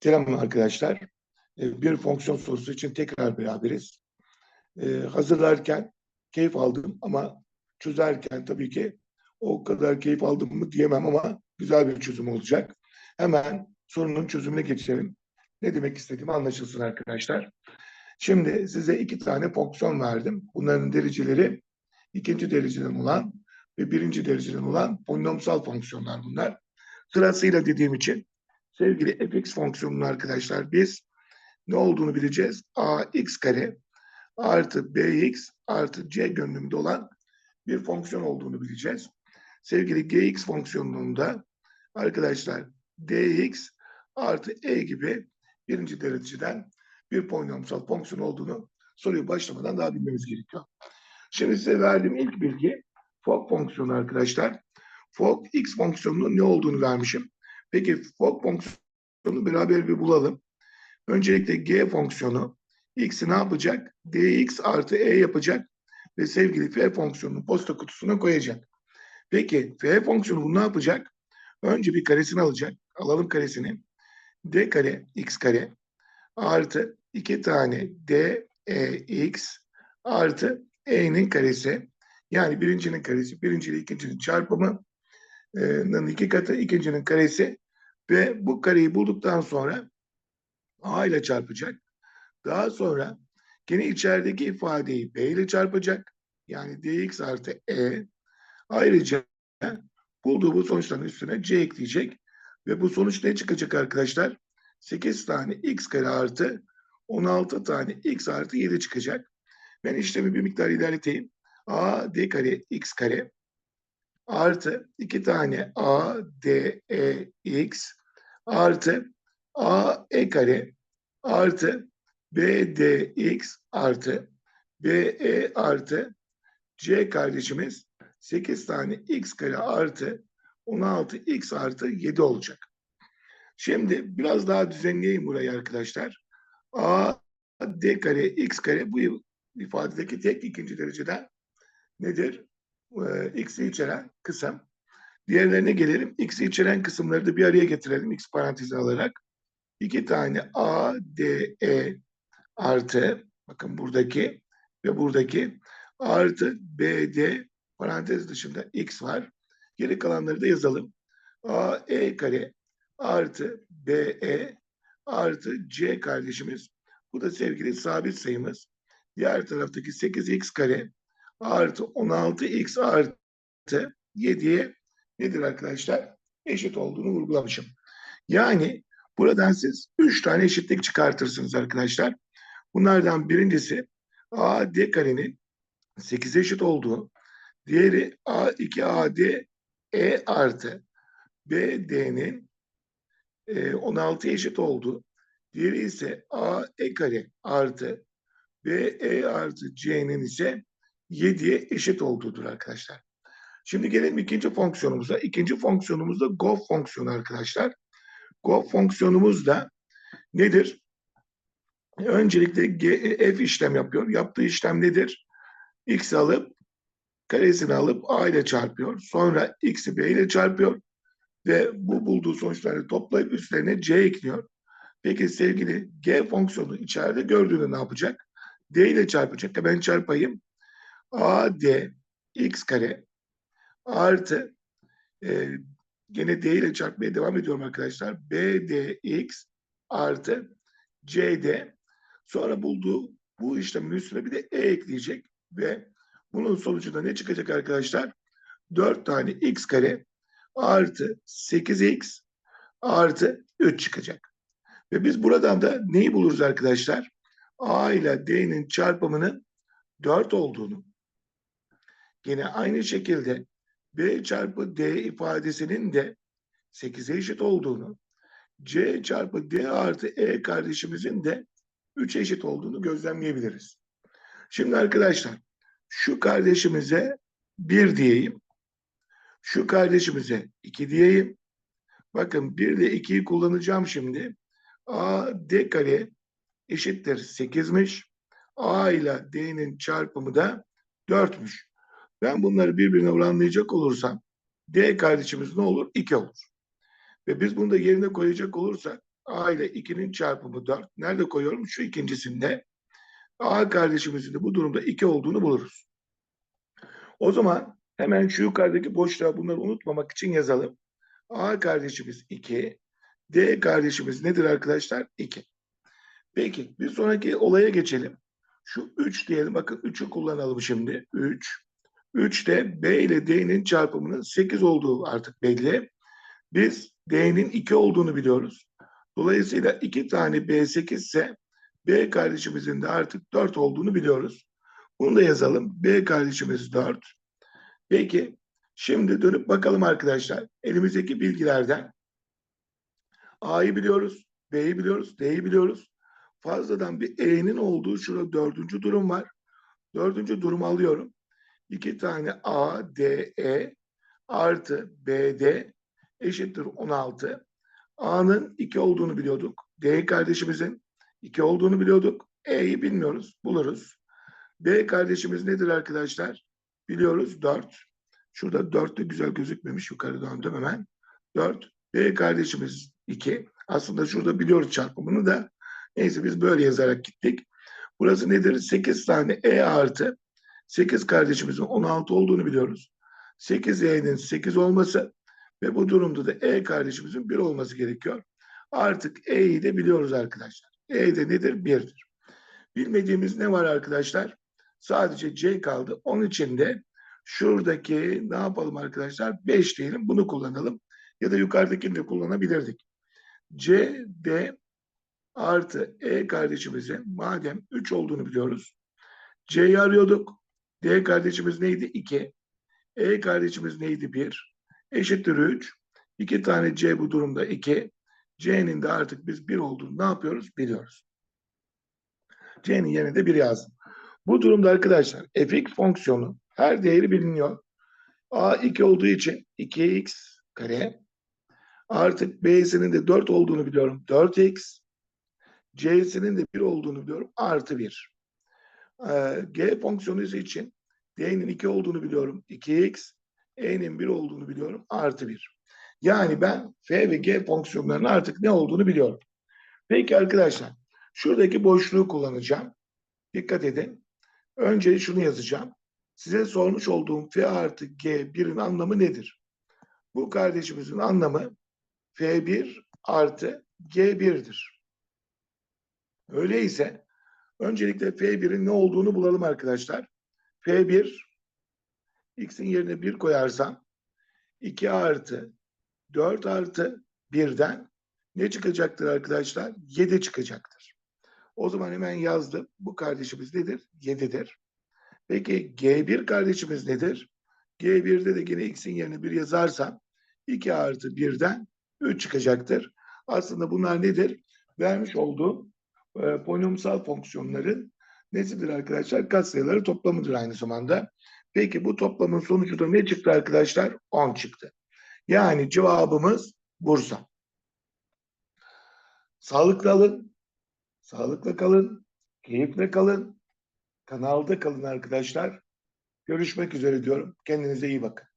Selam arkadaşlar. Ee, Bir fonksiyon sorusu için tekrar beraberiz. Ee, Hazırlarken keyif aldım ama çözerken tabii ki o kadar keyif aldım mı diyemem ama güzel bir çözüm olacak. Hemen sorunun çözümüne geçelim. Ne demek istediğimi anlaşılsın arkadaşlar. Şimdi size iki tane fonksiyon verdim. Bunların dereceleri ikinci dereceden olan ve birinci dereceden olan polinomsal fonksiyonlar bunlar. Sırasıyla dediğim için sevgili fx fonksiyonunun arkadaşlar biz ne olduğunu bileceğiz. ax kare artı bx artı c görünümünde olan bir fonksiyon olduğunu bileceğiz. Sevgili gx fonksiyonunun da arkadaşlar dx artı e gibi birinci dereceden bir polinomsal fonksiyon olduğunu soruyu başlamadan daha bilmemiz gerekiyor. Şimdi size verdiğim ilk bilgi Fock fonksiyonu arkadaşlar. Fock x fonksiyonunun ne olduğunu vermişim. Peki Fock fonksiyonu beraber bir bulalım. Öncelikle g fonksiyonu x'i ne yapacak? dx artı e yapacak ve sevgili f fonksiyonunu posta kutusuna koyacak. Peki f fonksiyonu bunu ne yapacak? Önce bir karesini alacak. Alalım karesini. d kare x kare artı iki tane d e x artı e'nin karesi. Yani birincinin karesi, birinci ile ikincinin çarpımının iki katı, ikincinin karesi ve bu kareyi bulduktan sonra a ile çarpacak. Daha sonra gene içerideki ifadeyi b ile çarpacak. Yani dx artı e. Ayrıca bulduğu bu sonuçların üstüne c ekleyecek. Ve bu sonuç ne çıkacak arkadaşlar? 8 tane x kare artı 16 tane x artı 7 çıkacak. Ben işlemi bir miktar ilerleteyim. a d kare x kare artı 2 tane a d e x artı a e kare artı b d x artı b e artı c kardeşimiz 8 tane x kare artı 16 x artı 7 olacak. Şimdi biraz daha düzenleyeyim burayı arkadaşlar. a d kare x kare bu ifadedeki tek ikinci dereceden nedir? Ee, x'i içeren kısım. Diğerlerine gelelim. X'i içeren kısımları da bir araya getirelim. X parantezi alarak. İki tane A, D, E artı bakın buradaki ve buradaki artı B, D parantez dışında X var. Geri kalanları da yazalım. A, E kare artı B, E artı C kardeşimiz. Bu da sevgili sabit sayımız. Diğer taraftaki 8x kare artı 16x artı 7'ye nedir arkadaşlar? Eşit olduğunu vurgulamışım. Yani buradan siz 3 tane eşitlik çıkartırsınız arkadaşlar. Bunlardan birincisi a d karenin 8 eşit olduğu, diğeri a 2 a d e artı b d'nin 16 eşit olduğu, diğeri ise a e kare artı b e artı c'nin ise 7'ye eşit olduğudur arkadaşlar. Şimdi gelelim ikinci fonksiyonumuza. İkinci fonksiyonumuz da go fonksiyonu arkadaşlar. Go fonksiyonumuz da nedir? Öncelikle f işlem yapıyor. Yaptığı işlem nedir? x alıp karesini alıp a ile çarpıyor. Sonra x'i b ile çarpıyor. Ve bu bulduğu sonuçları toplayıp üstlerine c ekliyor. Peki sevgili g fonksiyonu içeride gördüğünde ne yapacak? d ile çarpacak. Ben çarpayım. A d x kare artı e, gene d ile çarpmaya devam ediyorum arkadaşlar. b d x artı c d sonra bulduğu bu işlemin üstüne bir de e ekleyecek ve bunun sonucunda ne çıkacak arkadaşlar? 4 tane x kare artı 8x artı 3 çıkacak. Ve biz buradan da neyi buluruz arkadaşlar? A ile D'nin çarpımının 4 olduğunu. Yine aynı şekilde B çarpı D ifadesinin de 8'e eşit olduğunu, C çarpı D artı E kardeşimizin de 3 eşit olduğunu gözlemleyebiliriz. Şimdi arkadaşlar şu kardeşimize 1 diyeyim. Şu kardeşimize 2 diyeyim. Bakın 1 ile 2'yi kullanacağım şimdi. A D kare eşittir 8'miş. A ile D'nin çarpımı da 4'müş. Ben bunları birbirine oranlayacak olursam D kardeşimiz ne olur? 2 olur. Ve biz bunu da yerine koyacak olursak A ile 2'nin çarpımı 4. Nerede koyuyorum? Şu ikincisinde. A kardeşimizin de bu durumda 2 olduğunu buluruz. O zaman hemen şu yukarıdaki boşluğa bunları unutmamak için yazalım. A kardeşimiz 2. D kardeşimiz nedir arkadaşlar? 2. Peki bir sonraki olaya geçelim. Şu 3 diyelim. Bakın 3'ü kullanalım şimdi. 3. 3 de B ile D'nin çarpımının 8 olduğu artık belli. Biz D'nin 2 olduğunu biliyoruz. Dolayısıyla 2 tane B8 ise B kardeşimizin de artık 4 olduğunu biliyoruz. Bunu da yazalım. B kardeşimiz 4. Peki şimdi dönüp bakalım arkadaşlar. Elimizdeki bilgilerden A'yı biliyoruz, B'yi biliyoruz, D'yi biliyoruz. Fazladan bir E'nin olduğu şurada dördüncü durum var. Dördüncü durumu alıyorum. İki tane A, D, E artı B, D eşittir 16. A'nın 2 olduğunu biliyorduk. D kardeşimizin 2 olduğunu biliyorduk. E'yi bilmiyoruz. Buluruz. B kardeşimiz nedir arkadaşlar? Biliyoruz 4. Şurada 4 de güzel gözükmemiş. Yukarı döndüm hemen. 4. B kardeşimiz 2. Aslında şurada biliyoruz çarpımını da. Neyse biz böyle yazarak gittik. Burası nedir? 8 tane E artı 8 kardeşimizin 16 olduğunu biliyoruz. 8 E'nin 8 olması ve bu durumda da E kardeşimizin 1 olması gerekiyor. Artık E'yi de biliyoruz arkadaşlar. E de nedir? 1'dir. Bilmediğimiz ne var arkadaşlar? Sadece C kaldı. Onun için de şuradaki ne yapalım arkadaşlar? 5 diyelim. Bunu kullanalım. Ya da yukarıdakini de kullanabilirdik. C, D artı E kardeşimizin madem 3 olduğunu biliyoruz. C'yi arıyorduk. D kardeşimiz neydi? 2. E kardeşimiz neydi? 1. Eşittir 3. 2 tane C bu durumda 2. C'nin de artık biz 1 olduğunu ne yapıyoruz? Biliyoruz. C'nin yerine de 1 yazdım. Bu durumda arkadaşlar fx fonksiyonu her değeri biliniyor. A 2 olduğu için 2x kare artık B'sinin de 4 olduğunu biliyorum. 4x C'sinin de 1 olduğunu biliyorum. Artı 1. Ee, G fonksiyonu için D'nin 2 olduğunu biliyorum. 2x E'nin 1 olduğunu biliyorum. Artı 1. Yani ben F ve G fonksiyonlarının artık ne olduğunu biliyorum. Peki arkadaşlar şuradaki boşluğu kullanacağım. Dikkat edin. Önce şunu yazacağım. Size sormuş olduğum F artı G1'in anlamı nedir? Bu kardeşimizin anlamı F1 artı G1'dir. Öyleyse öncelikle F1'in ne olduğunu bulalım arkadaşlar. F1 x'in yerine 1 koyarsam 2 artı 4 artı 1'den ne çıkacaktır arkadaşlar? 7 çıkacaktır. O zaman hemen yazdım. Bu kardeşimiz nedir? 7'dir. Peki G1 kardeşimiz nedir? G1'de de yine x'in yerine 1 yazarsam 2 artı 1'den 3 çıkacaktır. Aslında bunlar nedir? Vermiş olduğum e, polinomsal fonksiyonların nesidir arkadaşlar? Katsayıları toplamıdır aynı zamanda. Peki bu toplamın sonucu da ne çıktı arkadaşlar? 10 çıktı. Yani cevabımız Bursa. Sağlıklı alın, sağlıkla kalın, keyifle kalın, kanalda kalın arkadaşlar. Görüşmek üzere diyorum. Kendinize iyi bakın.